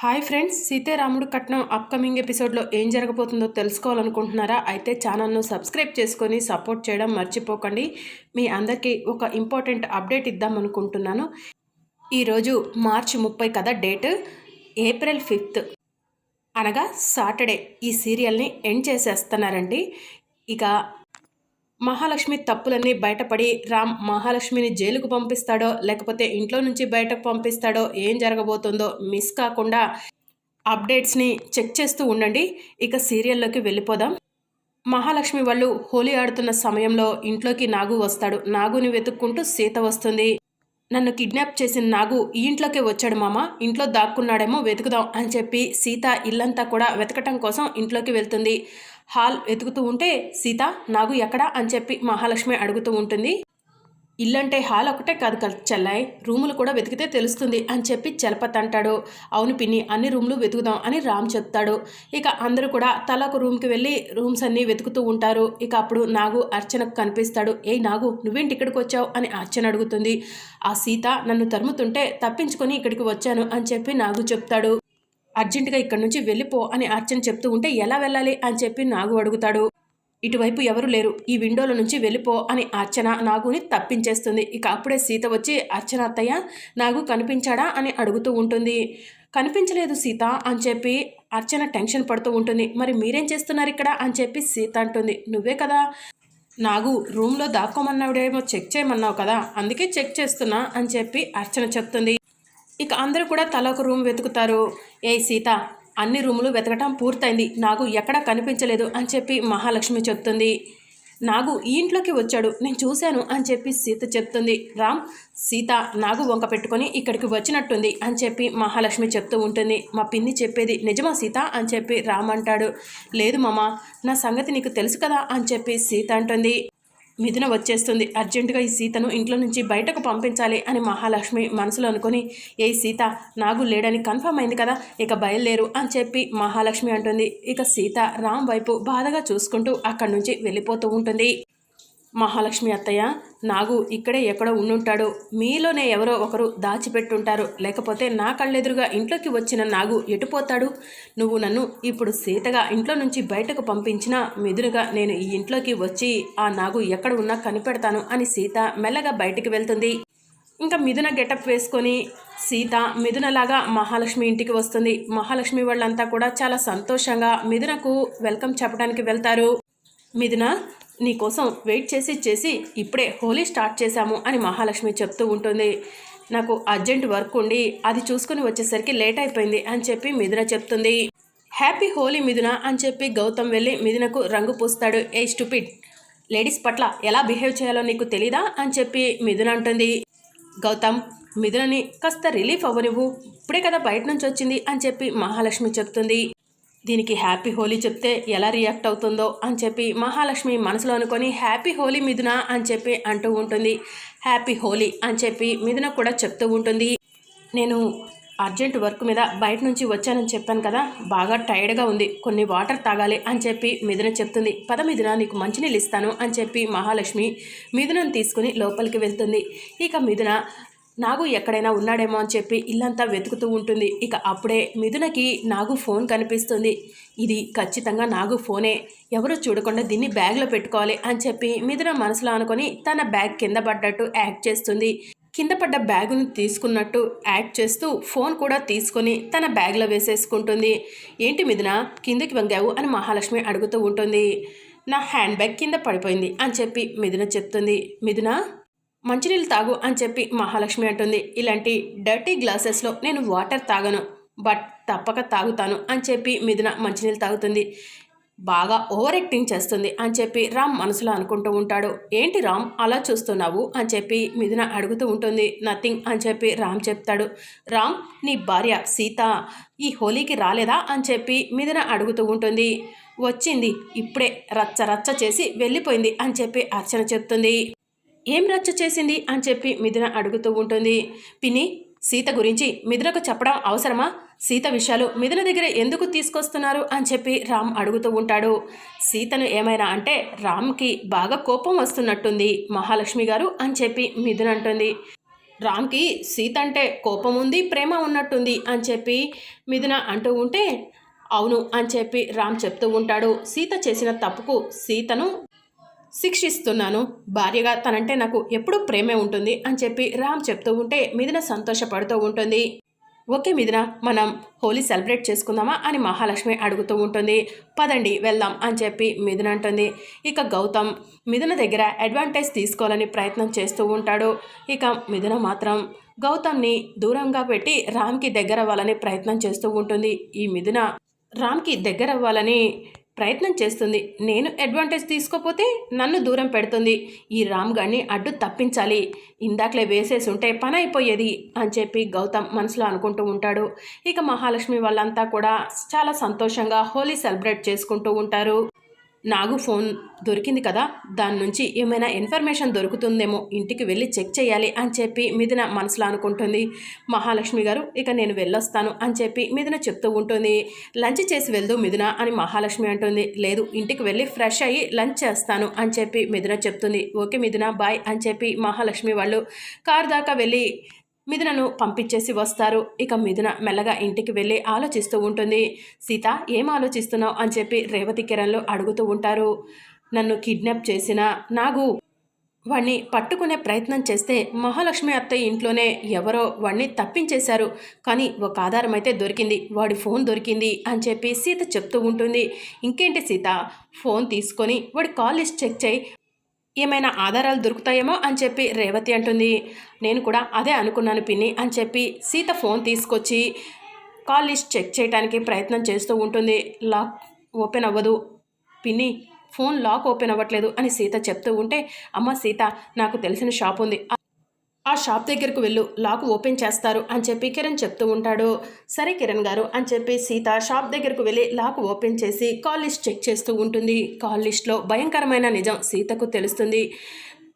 Hi friends సీతారాముడు కట్నం upcoming ఎపిసోడ్లో ఏం జరగబోతుందో తెలుసుకోవాలనుకుంటున్నారా? అయితే ఛానల్ను సబ్స్క్రైబ్ చేసుకొని సపోర్ట్ చేయడం మర్చిపోకండి. మీ అందరికీ ఒక ఇంపార్టెంట్ అప్డేట్ ఇద్దాం అనుకుంటున్నాను ఈరోజు మార్చ్ ముప్పై కదా డేట్? April fifth. అనగా సాటర్డే ఈ సీరియల్ని ఎండ్ చేసేస్తున్నారండి. ఇక మహాలక్ష్మి తప్పులన్నీ బయటపడి రామ్ మహాలక్ష్మిని జైలుకు పంపిస్తాడో లేకపోతే ఇంట్లో నుంచి బయటకు పంపిస్తాడో ఏం జరగబోతుందో మిస్ కాకుండా అప్డేట్స్ని చెక్ చేస్తూ ఉండండి. ఇక సీరియల్లోకి వెళ్ళిపోదాం. మహాలక్ష్మి వాళ్ళు హోలీ ఆడుతున్న సమయంలో ఇంట్లోకి నాగు వస్తాడు. నాగుని వెతుక్కుంటూ సీత వస్తుంది. నన్ను కిడ్నాప్ చేసిన నాగు ఈ ఇంట్లోకే వచ్చాడు మామ. ఇంట్లో దాక్కున్నాడేమో వెతుకుదాం అని చెప్పి సీత ఇల్లంతా కూడా వెతకటం కోసం ఇంట్లోకి వెళ్తుంది. హాల్ వెతుకుతూ ఉంటే సీత నాగు ఎక్కడా అని చెప్పి మహాలక్ష్మి అడుగుతూ ఉంటుంది. ఇల్లంటే హాల్ ఒకటే కాదు కదా చెల్లాయి. రూములు కూడా వెతికితే తెలుస్తుంది అని చెప్పి చలపత్ అంటాడు. అవును పిన్ని అన్ని రూమ్లు వెతుకుదాం అని రామ్ చెప్తాడు. ఇక అందరూ కూడా తల ఒక రూమ్కి వెళ్ళి రూమ్స్ అన్నీ వెతుకుతూ ఉంటారు. ఇక అప్పుడు నాగు అర్చనకు కనిపిస్తాడు. ఏ నాగు నువ్వేంటి ఇక్కడికి వచ్చావు అని అర్చన అడుగుతుంది. ఆ సీత నన్ను తరుముతుంటే తప్పించుకొని ఇక్కడికి వచ్చాను అని చెప్పి నాగు చెప్తాడు. అర్జెంటుగా ఇక్కడి నుంచి వెళ్ళిపో అని అర్చన చెప్తూ ఉంటే ఎలా వెళ్ళాలి అని చెప్పి నాగు అడుగుతాడు. ఇటువైపు ఎవరు లేరు. ఈ విండోల నుంచి వెళ్ళిపో అని అర్చన నాగుని తప్పించేస్తుంది. ఇక అప్పుడే సీత వచ్చి అర్చన అత్తయ్య నాగు కనిపించాడా? అని అడుగుతూ ఉంటుంది. కనిపించలేదు సీత అని చెప్పి అర్చన టెన్షన్ పడుతూ ఉంటుంది. మరి మీరేం చేస్తున్నారు ఇక్కడ? అని చెప్పి సీత అంటుంది. నువ్వే కదా. నాగు రూమ్లో దాక్కోమన్నావుడేమో చెక్ చేయమన్నావు కదా. అందుకే చెక్ చేస్తున్నా అని చెప్పి అర్చన చెప్తుంది. ఇక అందరూ కూడా తల ఒక రూమ్ వెతుకుతారు. ఏ సీత అన్ని రూములు వెతకటం పూర్తయింది. నాకు ఎక్కడా కనిపించలేదు అని చెప్పి మహాలక్ష్మి చెప్తుంది. నాగు ఈ ఇంట్లోకి వచ్చాడు. నేను చూశాను అని చెప్పి సీత చెప్తుంది. రామ్ సీత నాగు వంక పెట్టుకొని ఇక్కడికి వచ్చినట్టుంది అని చెప్పి మహాలక్ష్మి చెప్తూ ఉంటుంది. మా పిన్ని చెప్పేది నిజమా సీత అని చెప్పి రామ్ అంటాడు. లేదు మామ నా సంగతి నీకు తెలుసు కదా అని చెప్పి సీత అంటుంది. మిథున వచ్చేస్తుంది. అర్జెంటుగా ఈ సీతను ఇంట్లో నుంచి బయటకు పంపించాలి అని మహాలక్ష్మి మనసులో అనుకుని ఏ సీత నాగు లేడని కన్ఫర్మ్ అయింది కదా ఇక బయలుదేరు అని చెప్పి మహాలక్ష్మి అంటుంది. ఇక సీత రామ్ వైపు బాధగా చూసుకుంటూ అక్కడి నుంచి వెళ్ళిపోతూ ఉంటుంది. మహాలక్ష్మి అత్తయ్య నాగు ఇక్కడే ఎక్కడో ఉండుంటాడు. మీలోనే ఎవరో ఒకరు దాచిపెట్టుంటారు. లేకపోతే నా కళ్ళెదురుగా ఇంట్లోకి వచ్చిన నాగు ఎటుపోతాడు నువ్వు నన్ను ఇప్పుడు సీతగా ఇంట్లో నుంచి బయటకు పంపించినా మెదురుగా నేను ఈ ఇంట్లోకి వచ్చి ఆ నాగు ఎక్కడ ఉన్నా కనిపెడతాను అని సీత మెల్లగా బయటికి వెళ్తుంది. ఇంకా మిథున గెటప్ వేసుకొని సీత మిథునలాగా మహాలక్ష్మి ఇంటికి వస్తుంది. మహాలక్ష్మి వాళ్ళంతా కూడా చాలా సంతోషంగా మిథునకు వెల్కమ్ చెప్పడానికి వెళ్తారు. మిథున నీకోసం వెయిట్ చేసి చేసి ఇప్పుడే హోలీ స్టార్ట్ చేశాము అని మహాలక్ష్మి చెప్తూ ఉంటుంది. నాకు అర్జెంట్ వర్క్ ఉండి అది చూసుకుని వచ్చేసరికి లేట్ అయిపోయింది అని చెప్పి మిథున చెప్తుంది. హ్యాపీ హోలీ మిథున అని చెప్పి గౌతమ్ వెళ్ళి మిథునకు రంగు పూస్తాడు. ఏ స్టూపిడ్ లేడీస్ పట్ల ఎలా బిహేవ్ చేయాలో నీకు తెలీదా అని చెప్పి మిథున అంటుంది. గౌతమ్ మిథునని కాస్త రిలీఫ్ అవ్వనివ్వు ఇప్పుడే కదా బయట నుంచి వచ్చింది అని చెప్పి మహాలక్ష్మి చెప్తుంది. దీనికి హ్యాపీ హోలీ చెప్తే ఎలా రియాక్ట్ అవుతుందో అని చెప్పి మహాలక్ష్మి మనసులో అనుకొని హ్యాపీ హోలీ మిథున అని చెప్పి అంటూ ఉంటుంది. హ్యాపీ హోలీ అని చెప్పి మిథున కూడా చెప్తూ ఉంటుంది. నేను అర్జెంట్ వర్క్ మీద బయట నుంచి వచ్చానని చెప్పాను కదా బాగా టైర్డ్గా ఉంది కొన్ని వాటర్ తాగాలి అని చెప్పి మిథున చెప్తుంది. పద మిథున నీకు మంచినీళ్ళు ఇస్తాను అని చెప్పి మహాలక్ష్మి మిథునను తీసుకుని లోపలికి వెళ్తుంది. ఇక మిథున నాగు ఎక్కడైనా ఉన్నాడేమో అని చెప్పి ఇల్లంతా వెతుకుతూ ఉంటుంది. ఇక అప్పుడే మిథునకి నాగు ఫోన్ కనిపిస్తుంది. ఇది ఖచ్చితంగా నాగు ఫోనే. ఎవరు చూడకుండా దీన్ని బ్యాగ్లో పెట్టుకోవాలి అని చెప్పి మిథున మనసులో అనుకొని తన బ్యాగ్ కింద పడ్డట్టు యాక్ట్ చేస్తుంది. కింద పడ్డ బ్యాగును తీసుకున్నట్టు యాక్ట్ చేస్తూ ఫోన్ కూడా తీసుకొని తన బ్యాగ్లో వేసేసుకుంటుంది. ఏంటి మిథున కిందకి వంగావు అని మహాలక్ష్మి అడుగుతూ ఉంటుంది. నా హ్యాండ్ బ్యాగ్ కింద పడిపోయింది అని చెప్పి మిథున చెప్తుంది. మిథున? మంచినీళ్ళు తాగు అని చెప్పి మహాలక్ష్మి అంటుంది. ఇలాంటి డర్టీ గ్లాసెస్లో నేను వాటర్ తాగను బట్ తప్పక తాగుతాను అని చెప్పి మిథున మంచినీళ్ళు తాగుతుంది. బాగా ఓవర్ యాక్టింగ్ చేస్తుంది అని చెప్పి రామ్ మనసులో అనుకుంటూ ఉంటాడు. ఏంటి రామ్ అలా చూస్తున్నావు? అని చెప్పి మిథున అడుగుతూ ఉంటుంది. నథింగ్ అని చెప్పి రామ్ చెప్తాడు. రామ్ నీ భార్య సీత ఈ హోలీకి రాలేదా? అని చెప్పి మిథున అడుగుతూ ఉంటుంది. వచ్చింది ఇప్పుడే రచ్చ రచ్చ చేసి వెళ్ళిపోయింది అని చెప్పి అర్చన చెప్తుంది. ఏం రచ్చ చేసింది అని చెప్పి మిథున అడుగుతూ ఉంటుంది. పిన్ని సీత గురించి మిథునకు చెప్పడం అవసరమా? సీత విషయాలు మిథున దగ్గర ఎందుకు తీసుకొస్తున్నారు అని చెప్పి రామ్ అడుగుతూ ఉంటాడు. సీతను ఏమైనా అంటే రామ్కి బాగా కోపం వస్తున్నట్టుంది మహాలక్ష్మి గారు అని చెప్పి మిథున అంటుంది. రామ్కి సీత అంటే కోపం ఉంది ప్రేమ ఉన్నట్టుంది అని చెప్పి మిథున అంటూ ఉంటే అవును అని చెప్పి రామ్ చెప్తూ ఉంటాడు. సీత చేసిన తప్పుకు సీతను శిక్షిస్తున్నాను. భార్యగా తనంటే నాకు ఎప్పుడూ ప్రేమే ఉంటుంది అని చెప్పి రామ్ చెప్తూ ఉంటే మిథున సంతోషపడుతూ ఉంటుంది. ఓకే మిథున మనం హోలీ సెలబ్రేట్ చేసుకుందామా అని మహాలక్ష్మి అడుగుతూ ఉంటుంది. పదండి వెళ్దాం అని చెప్పి మిథున అంటుంది. ఇక గౌతమ్ మిథున దగ్గర అడ్వాంటేజ్ తీసుకోవాలని ప్రయత్నం చేస్తూ ఉంటాడు. ఇక మిథున మాత్రం గౌతమ్ని దూరంగా పెట్టి రామ్కి దగ్గర అవ్వాలని ప్రయత్నం చేస్తూ ఉంటుంది. ఈ మిథున రామ్కి దగ్గర అవ్వాలని ప్రయత్నం చేస్తుంది. నేను అడ్వాంటేజ్ తీసుకోపోతే నన్ను దూరం పెడుతుంది. ఈ రామ్ గారిని అడ్డు తప్పించాలి. ఇందాకలే వేసేసి ఉంటే పని అయిపోయేది అని చెప్పి గౌతమ్ మనసులో అనుకుంటూ ఉంటాడు. ఇక మహాలక్ష్మి వాళ్ళంతా కూడా చాలా సంతోషంగా హోలీ సెలబ్రేట్ చేసుకుంటూ ఉంటారు. నాగు ఫోన్ దొరికింది కదా దాని నుంచి ఏమైనా ఇన్ఫర్మేషన్ దొరుకుతుందేమో ఇంటికి వెళ్ళి చెక్ చేయాలి అని చెప్పి మిథున మనసులో అనుకుంటుంది. మహాలక్ష్మి గారు ఇక నేను వెళ్ళొస్తాను అని చెప్పి మిథున చెప్తూ ఉంటుంది. లంచ్ చేసి వెళ్దు మిథున అని మహాలక్ష్మి అంటుంది. లేదు ఇంటికి వెళ్ళి ఫ్రెష్ అయ్యి లంచ్ చేస్తాను అని చెప్పి మిథున చెప్తుంది. ఓకే మిథున బాయ్ అని చెప్పి మహాలక్ష్మి వాళ్ళు కారు దాకా వెళ్ళి మిథునను పంపించేసి వస్తారు. ఇక మిథున మెల్లగా ఇంటికి వెళ్ళి ఆలోచిస్తూ ఉంటుంది. సీత ఏం ఆలోచిస్తున్నావు? అని చెప్పి రేవతి కిరణ్లు అడుగుతూ ఉంటారు. నన్ను కిడ్నాప్ చేసిన నాగు. వాణ్ణి పట్టుకునే ప్రయత్నం చేస్తే మహాలక్ష్మి అత్తయ్య ఇంట్లోనే ఎవరో వాణ్ణి తప్పించేశారు. కానీ ఒక ఆధారం అయితే దొరికింది. వాడి ఫోన్ దొరికింది అని చెప్పి సీత చెప్తూ ఉంటుంది. ఇంకేంటి సీత? ఫోన్ తీసుకొని వాడి కాల్ లిస్ట్ చెక్ చేయి. ఏమైనా ఆధారాలు దొరుకుతాయేమో అని చెప్పి రేవతి అంటుంది. నేను కూడా అదే అనుకున్నాను పిన్ని అని చెప్పి సీత ఫోన్ తీసుకొచ్చి కాల్ లిస్ట్ చెక్ చేయడానికి ప్రయత్నం చేస్తూ ఉంటుంది. లాక్ ఓపెన్ అవ్వదు. పిన్ని ఫోన్ లాక్ ఓపెన్ అవ్వట్లేదు అని సీత చెప్తూ ఉంటే అమ్మ సీత నాకు తెలిసిన షాప్ ఉంది. ఆ షాప్ దగ్గరకు వెళ్ళు లాక్ ఓపెన్ చేస్తారు అని చెప్పి కిరణ్ చెప్తూ ఉంటాడు. సరే కిరణ్ గారు అని చెప్పి సీత షాప్ దగ్గరకు వెళ్ళి లాక్ ఓపెన్ చేసి కాల్ లిస్ట్ చెక్ చేస్తూ ఉంటుంది. కాల్ లిస్ట్లో భయంకరమైన నిజం సీతకు తెలుస్తుంది.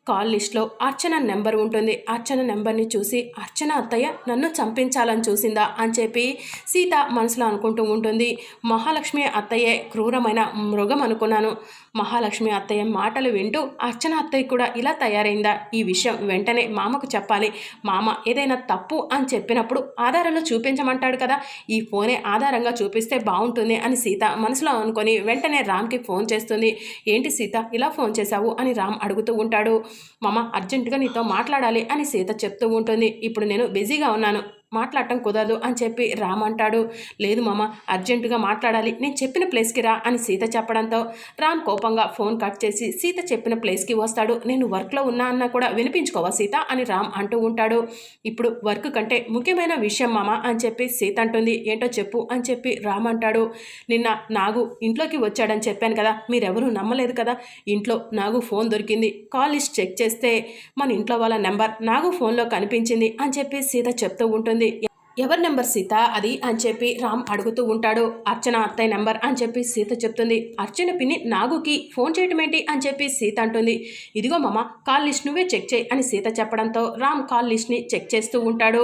కాల్ లిస్ట్లో అర్చన నెంబర్ ఉంటుంది. అర్చన నెంబర్ని చూసి అర్చన అత్తయ్య నన్ను చంపించాలని చూసిందా అని చెప్పి సీత మనసులో అనుకుంటూ ఉంటుంది. మహాలక్ష్మి అత్తయ్యే క్రూరమైన మృగం అనుకున్నాను. మహాలక్ష్మి అత్తయ్య మాటలు వింటూ అర్చన అత్తయ్య కూడా ఇలా తయారైందా? ఈ విషయం వెంటనే మామకు చెప్పాలి. మామ ఏదైనా తప్పు అని చెప్పినప్పుడు ఆధారాలు చూపించమంటాడు కదా. ఈ ఫోనే ఆధారంగా చూపిస్తే బాగుంటుంది అని సీత మనసులో అనుకొని వెంటనే రామ్కి ఫోన్ చేస్తుంది. ఏంటి సీత ఇలా ఫోన్ చేశావు అని రామ్ అడుగుతూ ఉంటాడు. మామ అర్జెంటుగా నీతో మాట్లాడాలి అని సీత చెప్తూ ఉంటుంది. ఇప్పుడు నేను బిజీగా ఉన్నాను. మాట్లాడటం కుదరదు అని చెప్పి రామ్ అంటాడు లేదు మామ అర్జెంటుగా మాట్లాడాలి. నేను చెప్పిన ప్లేస్కి రా అని సీత చెప్పడంతో రామ్ కోపంగా ఫోన్ కట్ చేసి సీత చెప్పిన ప్లేస్కి వస్తాడు. నేను వర్క్లో ఉన్నా అన్నా కూడా వినిపించుకోవా సీత అని రామ్ అంటూ ఉంటాడు. ఇప్పుడు వర్క్ కంటే ముఖ్యమైన విషయం మామ అని చెప్పి సీత అంటుంది. ఏంటో చెప్పు అని చెప్పి రామ్ అంటాడు. నిన్న నాగు ఇంట్లోకి వచ్చాడని చెప్పాను కదా మీరెవరూ నమ్మలేదు కదా? ఇంట్లో నాగు ఫోన్ దొరికింది. కాల్ లిస్ట్ చెక్ చేస్తే మన ఇంట్లో వాళ్ళ నెంబర్ నాగు ఫోన్లో కనిపించింది అని చెప్పి సీత చెప్తూ ఉంటుంది. ఉంటుంది ఎవరి నెంబర్ సీత? అది అని చెప్పి రామ్ అడుగుతూ ఉంటాడు. అర్చన అత్తయ్య నెంబర్ అని చెప్పి సీత చెప్తుంది. అర్చన పిన్ని నాగుకి ఫోన్ చేయటం ఏంటి అని చెప్పి సీత అంటుంది. ఇదిగో మామ కాల్ లిస్ట్ నువ్వే చెక్ చేయి అని సీత చెప్పడంతో రామ్ కాల్ లిస్ట్ని చెక్ చేస్తూ ఉంటాడు.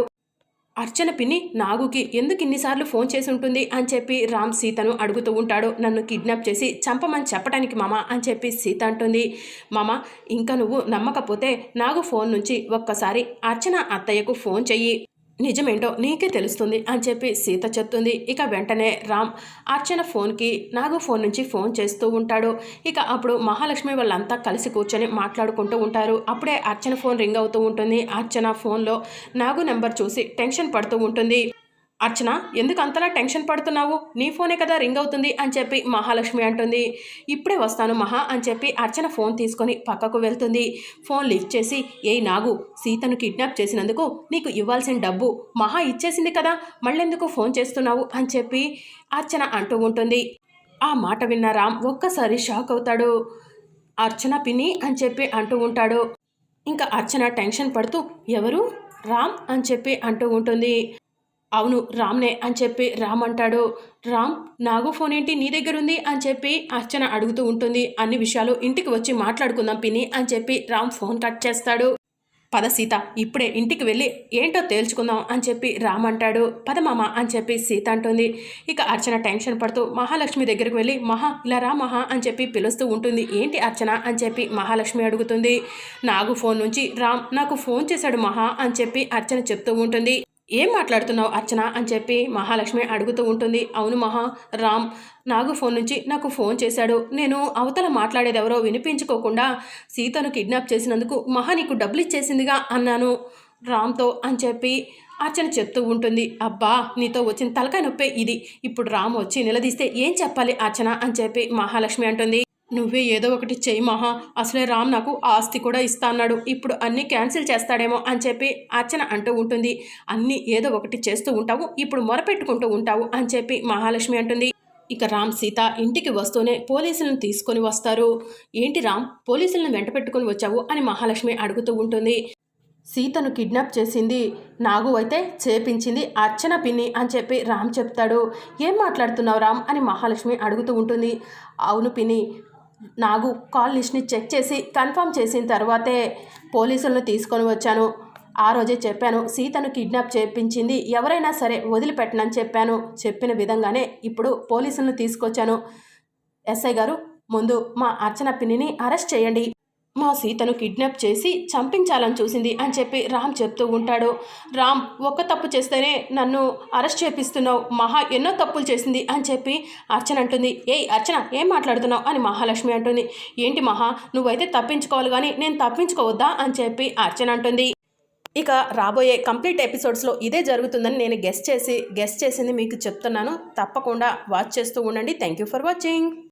అర్చన పిన్ని నాగుకి ఎందుకు ఇన్నిసార్లు ఫోన్ చేసి ఉంటుంది అని చెప్పి రామ్ సీతను అడుగుతూ ఉంటాడు. నన్ను కిడ్నాప్ చేసి చంపమని చెప్పడానికి మామ అని చెప్పి సీత అంటుంది. మామ ఇంకా నువ్వు నమ్మకపోతే నాగు ఫోన్ నుంచి ఒక్కసారి అర్చన అత్తయ్యకు ఫోన్ చెయ్యి. నిజమేంటో నీకే తెలుస్తుంది అని చెప్పి సీత చెప్తుంది. ఇక వెంటనే రామ్ అర్చన ఫోన్కి నాగు ఫోన్ నుంచి ఫోన్ చేస్తూ ఉంటాడు. ఇక అప్పుడు మహాలక్ష్మి వాళ్ళంతా కలిసి కూర్చొని మాట్లాడుకుంటూ ఉంటారు. అప్పుడే అర్చన ఫోన్ రింగ్ అవుతూ ఉంటుంది. అర్చన ఫోన్లో నాగు నెంబర్ చూసి టెన్షన్ పడుతూ ఉంటుంది. అర్చన ఎందుకు అంతలా టెన్షన్ పడుతున్నావు? నీ ఫోనే కదా రింగ్ అవుతుంది అని చెప్పి మహాలక్ష్మి అంటుంది. ఇప్పుడే వస్తాను మహా అని చెప్పి అర్చన ఫోన్ తీసుకొని పక్కకు వెళ్తుంది. ఫోన్ లిఫ్ట్ చేసి ఏ నాగు సీతను కిడ్నాప్ చేసినందుకు నీకు ఇవ్వాల్సిన డబ్బు మహా ఇచ్చేసింది కదా మళ్ళెందుకు ఫోన్ చేస్తున్నావు? అని చెప్పి అర్చన అంటూ ఉంటుంది. ఆ మాట విన్న రామ్ ఒక్కసారి షాక్ అవుతాడు. అర్చన పిన్ని అని చెప్పి అంటూ ఉంటాడు. ఇంకా అర్చన టెన్షన్ పడుతూ ఎవరు? రామ్? అని చెప్పి అంటూ ఉంటుంది. అవును రామ్నే అని చెప్పి రామ్ అంటాడు. రామ్ నాగు ఫోన్ ఏంటి నీ దగ్గర ఉంది అని చెప్పి అర్చన అడుగుతూ ఉంటుంది. అన్ని విషయాలు ఇంటికి వచ్చి మాట్లాడుకుందాం పిని అని చెప్పి రామ్ ఫోన్ కట్ చేస్తాడు. పద సీత ఇప్పుడే ఇంటికి వెళ్ళి ఏంటో తేల్చుకుందాం అని చెప్పి రామ్ అంటాడు. పద మామ అని చెప్పి సీత అంటుంది. ఇక అర్చన టెన్షన్ పడుతూ మహాలక్ష్మి దగ్గరికి వెళ్ళి మహా ఇలా రా మహా అని చెప్పి పిలుస్తూ ఉంటుంది. ఏంటి అర్చన అని చెప్పి మహాలక్ష్మి అడుగుతుంది. నాగు ఫోన్ నుంచి రామ్ నాకు ఫోన్ చేశాడు మహా అని చెప్పి అర్చన చెప్తూ ఉంటుంది. ఏం మాట్లాడుతున్నావు అర్చన అని చెప్పి మహాలక్ష్మి అడుగుతూ ఉంటుంది. అవును మహా రామ్ నాగు ఫోన్ నుంచి నాకు ఫోన్ చేశాడు. నేను అవతల మాట్లాడేది ఎవరో వినిపించుకోకుండా సీతను కిడ్నాప్ చేసినందుకు మహా నీకు డబ్బులు ఇచ్చేసిందిగా అన్నాను. రామ్తో అని చెప్పి అర్చన చెప్తూ ఉంటుంది. అబ్బా నీతో వచ్చిన తలకాయ నొప్పే ఇది. ఇప్పుడు రామ్ వచ్చి నిలదీస్తే ఏం చెప్పాలి అర్చన అని చెప్పి మహాలక్ష్మి అంటుంది. నువ్వే ఏదో ఒకటి చెయ్యి మహా. అసలే రామ్ నాకు ఆస్తి కూడా ఇస్తా అన్నాడు. ఇప్పుడు అన్నీ క్యాన్సిల్ చేస్తాడేమో అని చెప్పి అర్చన అంటూ ఉంటుంది. అన్నీ ఏదో ఒకటి చేస్తూ ఉంటావు ఇప్పుడు మొరపెట్టుకుంటూ ఉంటావు అని చెప్పి మహాలక్ష్మి అంటుంది. ఇక రామ్ సీత ఇంటికి వస్తూనే పోలీసులను తీసుకొని వస్తారు. ఏంటి రామ్ పోలీసులను వెంట పెట్టుకొని వచ్చావు అని మహాలక్ష్మి అడుగుతూ ఉంటుంది. సీతను కిడ్నాప్ చేసింది నాగు అయితే చేపించింది అర్చన పిన్ని అని చెప్పి రామ్ చెప్తాడు. ఏం మాట్లాడుతున్నావు రామ్ అని మహాలక్ష్మి అడుగుతూ ఉంటుంది. అవును పిన్ని నాగు కాల్ లిస్ట్ని చెక్ చేసి కన్ఫర్మ్ చేసిన తర్వాతే పోలీసులను తీసుకొని వచ్చాను. ఆ రోజే చెప్పాను సీతను కిడ్నాప్ చేపించింది ఎవరైనా సరే వదిలిపెట్టనని చెప్పాను. చెప్పిన విధంగానే ఇప్పుడు పోలీసులను తీసుకొచ్చాను. ఎస్ఐ గారు ముందు మా అర్చన పిన్నిని అరెస్ట్ చేయండి. మా సీతను కిడ్నాప్ చేసి చంపించాలని చూసింది అని చెప్పి రామ్ చెప్తూ ఉంటాడు. రామ్ ఒక్క తప్పు చేస్తేనే నన్ను అరెస్ట్ చేపిస్తున్నావు. మహా ఎన్నో తప్పులు చేసింది అని చెప్పి అర్చన అంటుంది. ఏయ్ అర్చన ఏం మాట్లాడుతున్నావు? అని మహాలక్ష్మి అంటుంది. ఏంటి మహా నువ్వైతే తప్పించుకోవాలి కానీ నేను తప్పించుకోవద్దా? అని చెప్పి అర్చన అంటుంది. ఇక రాబోయే కంప్లీట్ ఎపిసోడ్స్లో ఇదే జరుగుతుందని నేను గెస్ట్ చేసి గెస్ట్ చేసింది మీకు చెప్తున్నాను. తప్పకుండా వాచ్ చేస్తూ ఉండండి. Thank you for watching.